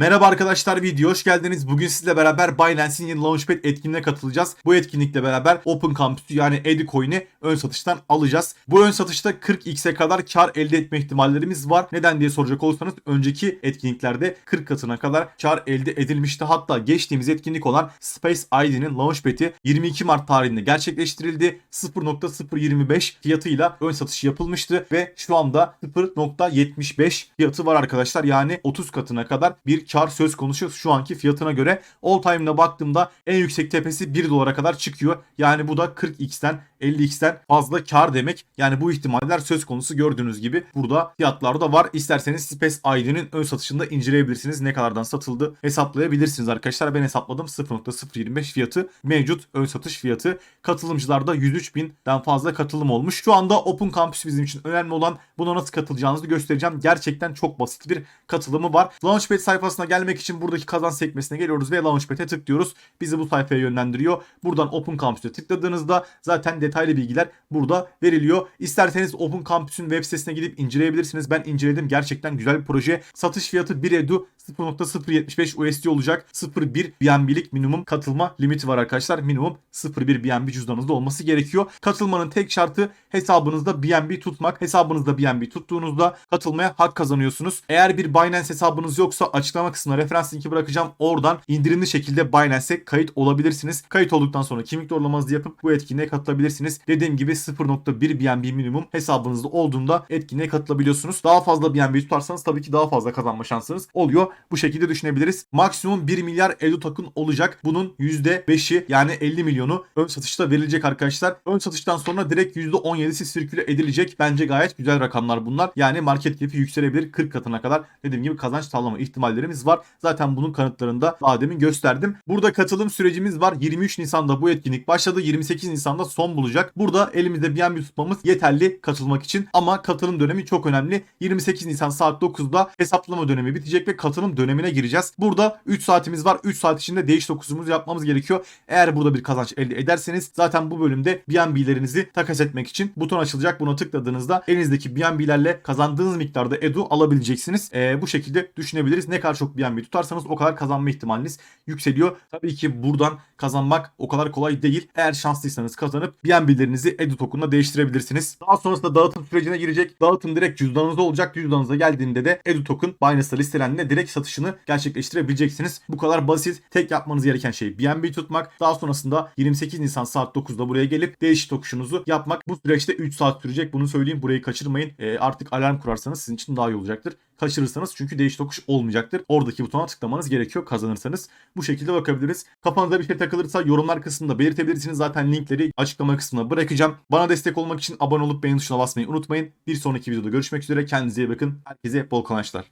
Merhaba arkadaşlar video hoş geldiniz. Bugün sizle beraber Binance'in yeni Launchpad etkinliğine katılacağız. Bu etkinlikle beraber Open Campus'u yani Edicoin'i ön satıştan alacağız. Bu ön satışta 40x'e kadar kar elde etme ihtimallerimiz var. Neden diye soracak olursanız önceki etkinliklerde 40 katına kadar kar elde edilmişti. Hatta geçtiğimiz etkinlik olan Space ID'nin Launchpad'i 22 Mart tarihinde gerçekleştirildi. 0.025 fiyatıyla ön satış yapılmıştı ve şu anda 0.75 fiyatı var arkadaşlar. Yani 30 katına kadar bir kar söz konusu şu anki fiyatına göre. All time'da baktığımda en yüksek tepesi 1 dolara kadar çıkıyor. Yani bu da 40x'ten 50x'ten fazla kar demek. Yani bu ihtimaller söz konusu gördüğünüz gibi burada fiyatlar da var. İsterseniz Space ID'nin ön satışında inceleyebilirsiniz. Ne kadardan satıldı hesaplayabilirsiniz arkadaşlar. Ben hesapladım 0.025 fiyatı mevcut ön satış fiyatı. Katılımcılarda 103 binden fazla katılım olmuş. Şu anda Open Campus bizim için önemli olan buna nasıl katılacağınızı göstereceğim. Gerçekten çok basit bir katılımı var. Launchpad sayfasına gelmek için buradaki kazan sekmesine geliyoruz ve Launchpad'e tıklıyoruz. Bizi bu sayfaya yönlendiriyor. Buradan Open Campus'e tıkladığınızda zaten detaylı bilgiler burada veriliyor. İsterseniz Open Campus'un web sitesine gidip inceleyebilirsiniz. Ben inceledim. Gerçekten güzel bir proje. Satış fiyatı 1 edu 0.075 USD olacak. 0.1 BNB'lik minimum katılma limiti var arkadaşlar. Minimum 0.1 BNB cüzdanınızda olması gerekiyor. Katılmanın tek şartı hesabınızda BNB tutmak. Hesabınızda BNB tuttuğunuzda katılmaya hak kazanıyorsunuz. Eğer bir Binance hesabınız yoksa açıklama kısmına referans linki bırakacağım. Oradan indirimli şekilde Binance'e kayıt olabilirsiniz. Kayıt olduktan sonra kimlik doğrulamanızı yapıp bu etkinliğe katılabilirsiniz. Dediğim gibi 0.1 BNB minimum hesabınızda olduğunda etkinliğe katılabiliyorsunuz. Daha fazla BNB tutarsanız tabii ki daha fazla kazanma şansınız oluyor. Bu şekilde düşünebiliriz. Maksimum 1 milyar Edu token olacak. Bunun %5'i yani 50 milyonu ön satışta verilecek arkadaşlar. Ön satıştan sonra direkt %17'si sirküle edilecek. Bence gayet güzel rakamlar bunlar. Yani market cap'i yükselebilir 40 katına kadar. Dediğim gibi kazanç sağlama ihtimallerimiz var. Zaten bunun kanıtlarını da daha demin gösterdim. Burada katılım sürecimiz var. 23 Nisan'da bu etkinlik başladı. 28 Nisan'da son bulacak. Burada elimizde BNB tutmamız yeterli katılmak için. Ama katılım dönemi çok önemli. 28 Nisan saat 9'da hesaplama dönemi bitecek ve katılım dönemine gireceğiz. Burada 3 saatimiz var. 3 saat içinde değiş tokuzumuzu yapmamız gerekiyor. Eğer burada bir kazanç elde ederseniz zaten bu bölümde BNB'lerinizi takas etmek için buton açılacak. Buna tıkladığınızda elinizdeki BNB'lerle kazandığınız miktarda edu alabileceksiniz. Ee, bu şekilde düşünebiliriz. Ne kadar çok BNB tutarsanız o kadar kazanma ihtimaliniz yükseliyor. Tabii ki buradan kazanmak o kadar kolay değil. Eğer şanslıysanız kazanıp BNB'lerinizi edu token'la değiştirebilirsiniz. Daha sonrasında dağıtım sürecine girecek. Dağıtım direkt cüzdanınızda olacak. Cüzdanınıza geldiğinde de edu token Binance'da listelendiğinde direkt satışını gerçekleştirebileceksiniz. Bu kadar basit. Tek yapmanız gereken şey BNB tutmak. Daha sonrasında 28 Nisan saat 9'da buraya gelip değişik tokuşunuzu yapmak. Bu süreçte 3 saat sürecek. Bunu söyleyeyim. Burayı kaçırmayın. Ee, artık alarm kurarsanız sizin için daha iyi olacaktır. Kaçırırsanız çünkü değiş tokuş olmayacaktır. Oradaki butona tıklamanız gerekiyor kazanırsanız. Bu şekilde bakabiliriz. Kafanıza bir şey takılırsa yorumlar kısmında belirtebilirsiniz. Zaten linkleri açıklama kısmına bırakacağım. Bana destek olmak için abone olup beğeni tuşuna basmayı unutmayın. Bir sonraki videoda görüşmek üzere. Kendinize iyi bakın. Herkese bol kazançlar.